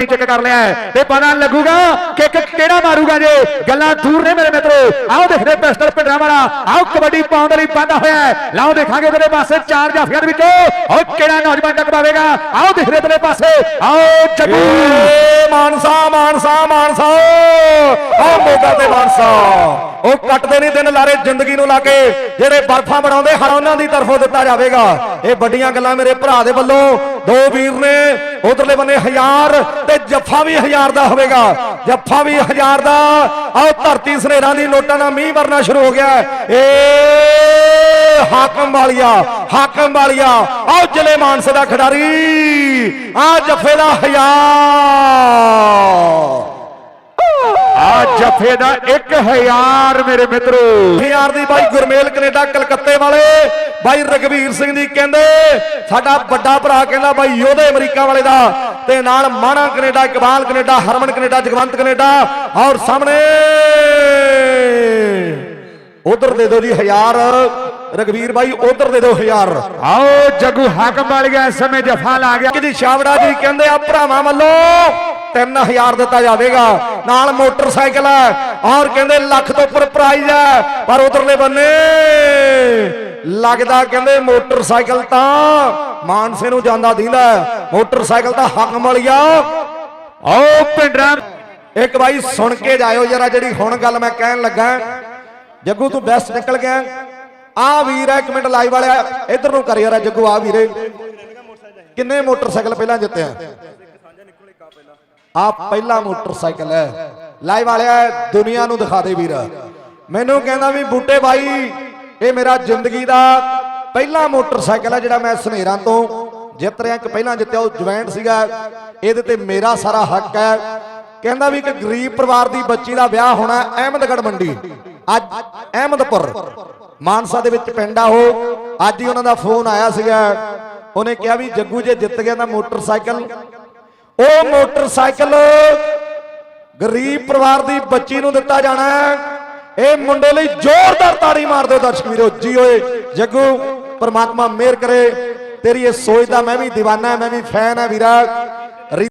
ਪਾਣੀ ਚੈੱਕ ਕਰ ਲਿਆ ਤੇ ਪਤਾ ਲੱਗੂਗਾ ਕਿ ਕਿ ਕਿਹੜਾ ਮਾਰੂਗਾ ਜੇ। ਗੱਲਾਂ ਦੂਰ ਨੇ ਮੇਰੇ ਮਿੱਤਰੋ। ਆਓ ਦੇਖਦੇ ਪਿਸਟਲ ਪਿੰਡਰਾ ਵਾਲਾ। ਆਓ ਕਬੱਡੀ ਪਾਉਣ ਦੇ ਲਈ ਪਾਉਂਦਾ ਹੋਇਆ ਲਾਓ ਦੇਖਾਂਗੇ ਉਹਦੇ ਪਾਸੇ ਚਾਰ ਜਾਫੀਆਂ ਦੇ ਵਿੱਚੋਂ। ਉਹ ਕਿਹੜਾ ਨੌਜਵਾਨ ਟਕਰਾਵੇਗਾ ਆਓ ਦੇਖਦੇ ਤੇਰੇ ਪਾਸੇ। ਆਓ ਜੱਗੂ। ਮਾਨਸਾ ਮਾਨਸਾ ਮਾਨਸਾ। ਆ ਮੋਗਾ ਤੇ ਮਾਨਸਾ। ਉਹ ਕੱਟਦੇ ਨਹੀਂ ਦਿਨ ਲਾਰੇ ਜ਼ਿੰਦਗੀ ਨੂੰ ਲਾ ਕੇ, ਜਿਹੜੇ ਬਰਫਾਂ ਬਣਾਉਂਦੇ ਹਰ ਉਹਨਾਂ ਦੀ ਤਰਫੋਂ ਦਿੱਤਾ ਜਾਵੇਗਾ। ਇਹ ਵੱਡੀਆਂ ਗੱਲਾਂ ਮੇਰੇ ਭਰਾ ਦੇ ਵੱਲੋਂ। ਦੋ ਵੀਰ ਨੇ, ਉਧਰਲੇ ਬੰਨੇ ਹਜ਼ਾਰ ਤੇ ਜੱਫਾ ਵੀ ਹਜ਼ਾਰ ਦਾ ਹੋਵੇਗਾ। ਜੱਫਾ ਵੀ ਹਜ਼ਾਰ ਦਾ। ਆਓ ਧਰਤੀ ਸਨੇਰਾਂ ਦੀ ਨੋਟਾਂ ਦਾ ਮੀਂਹ ਵਰਨਾ ਸ਼ੁਰੂ ਹੋ ਗਿਆ। ਏ ਹਾਕਮ ਵਾਲੀਆ ਹਾਕਮ ਵਾਲੀਆ। ਆਓ ਜ਼ਿਲ੍ਹੇ ਮਾਨਸੇ ਦਾ ਖਿਡਾਰੀ ਆ ਜੱਫੇ ਦਾ ਹਜ਼ਾਰ ਆ ਜਫੇ ਦਾ 1000 ਮੇਰੇ ਮਿੱਤਰੋ। ਹਜ਼ਾਰ ਦੀ ਬਾਈ ਗੁਰਮੇਲ ਕੈਨੇਡਾ ਕਲਕੱਤੇ ਵਾਲੇ। ਬਾਈ ਰਗਵੀਰ ਸਿੰਘ ਦੀ ਕਹਿੰਦੇ ਸਾਡਾ ਵੱਡਾ ਭਰਾ ਕਹਿੰਦਾ ਬਾਈ ਯੋਧੇ ਅਮਰੀਕਾ ਵਾਲੇ ਦਾ। ਤੇ ਨਾਲ Mana Canada Iqbal Canada Harman Canada Jagwant Canada. ਔਰ ਸਾਹਮਣੇ ਉਧਰ ਦੇ ਦਿਓ ਜੀ ਹਜ਼ਾਰ ਰਗਵੀਰ ਬਾਈ ਉਧਰ ਦੇ ਦਿਓ ਹਜ਼ਾਰ। ਆਓ ਜੱਗੂ ਹਾਕਮ ਵਾਲੀਆ ਇਸ ਸਮੇਂ ਜਫਾ ਲਾ ਗਿਆ। ਜੀ ਛਾਵੜਾ ਜੀ ਕਹਿੰਦੇ ਆ ਭਰਾਵਾਂ ਵੱਲੋਂ 3000 ਦਿੱਤਾ ਜਾਵੇਗਾ। ਨਾਲ ਮੋਟਰਸਾਈਕਲ ਹੈ ਔਰ ਕਹਿੰਦੇ ਲੱਖ ਤੋਂ ਉੱਪਰ ਪ੍ਰਾਈਜ਼ ਹੈ। ਪਰ ਉਧਰਲੇ ਬੰਨੇ ਲੱਗਦਾ ਕਹਿੰਦੇ ਮੋਟਰਸਾਈਕਲ ਤਾਂ ਮਾਨਸੇ ਨੂੰ ਜਾਂਦਾ ਦੀਂਦਾ। ਮੋਟਰਸਾਈਕਲ ਤਾਂ ਹਕਮ ਵਾਲੀਆ ਆਓ ਪਿੰਡਰਾ ਇੱਕ ਬਾਈ ਸੁਣ ਕੇ ਜਾਇਓ ਜਰਾ ਜਿਹੜੀ ਹੁਣ ਗੱਲ ਮੈਂ ਕਹਿਣ ਲੱਗਾ। ਜੱਗੂ ਤੂੰ ਬੈਸਟ ਨਿਕਲ ਗਿਆ। ਆ ਵੀਰ ਹੈ ਇੱਕ ਮਿੰਟ ਲਾਈਵ ਵਾਲਿਆ, ਇਧਰ ਨੂੰ ਕਰ ਯਾਰ ਜੱਗੂ ਆ ਵੀਰੇ। ਕਿੰਨੇ ਮੋਟਰਸਾਈਕਲ ਪਹਿਲਾਂ ਜਿੱਤਿਆ ਆ? ਪਹਿਲਾ ਮੋਟਰਸਾਈਕਲ ਹੈ। ਲਾਈਵ ਵਾਲਿਆ, ਦੁਨੀਆ ਨੂੰ ਦਿਖਾ ਦੇ ਵੀਰ। ਮੈਨੂੰ ਕਹਿੰਦਾ ਵੀ ਬੂਟੇ ਬਾਈ, ਇਹ ਮੇਰਾ ਜ਼ਿੰਦਗੀ ਦਾ ਪਹਿਲਾ ਮੋਟਰਸਾਈਕਲ ਹੈ ਜਿਹੜਾ ਮੈਂ ਸਨੇਰਾਂ ਤੋਂ ਜਿੱਤ ਰਿਹਾ। ਕਿ ਪਹਿਲਾਂ ਜਿੱਤਿਆ, ਉਹ ਜੁਆਇੰਟ ਸੀਗਾ। ਇਹਦੇ ਤੇ ਮੇਰਾ ਸਾਰਾ ਹੱਕ ਹੈ। ਕਹਿੰਦਾ ਵੀ ਇੱਕ ਗਰੀਬ ਪਰਿਵਾਰ ਦੀ ਬੱਚੀ ਦਾ ਵਿਆਹ ਹੋਣਾ ਹੈ ਅਹਿਮਦਗੜ ਮੰਡੀ। ਅੱਜ ਅਹਿਮਦਪੁਰ। ਮਾਨਸਾ ਦੇ ਵਿੱਚ ਪਿੰਡ ਆ ਉਹ। ਅੱਜ ਹੀ ਉਹਨਾਂ ਦਾ ਫੋਨ ਆਇਆ ਸੀਗਾ। ਉਹਨੇ ਕਿਹਾ ਵੀ ਜੱਗੂ ਜੇ ਜਿੱਤ ਗਿਆ ਤਾਂ ਮੋਟਰਸਾਈਕਲ। ਉਹ ਮੋਟਰਸਾਈਕਲ ਗਰੀਬ ਪਰਿਵਾਰ ਦੀ ਬੱਚੀ ਨੂੰ ਦਿੱਤਾ ਜਾਣਾ ਇਹ ਮੁੰਡੇ ਲਈ ਜ਼ੋਰਦਾਰ ਤਾੜੀ ਮਾਰ ਦਿਓ ਦਰਸ਼ਕ ਵੀਰੋ। ਜੀ ਓਏ, ਜੱਗੂ, ਪਰਮਾਤਮਾ ਮਿਹਰ ਕਰੇ। ਤੇਰੀ ਇਹ ਸੋਚ ਦਾ ਮੈਂ ਵੀ دیਵਾਨਾ ਮੈਂ ਵੀ ਫੈਨ ਹਾਂ ਵੀਰਾ।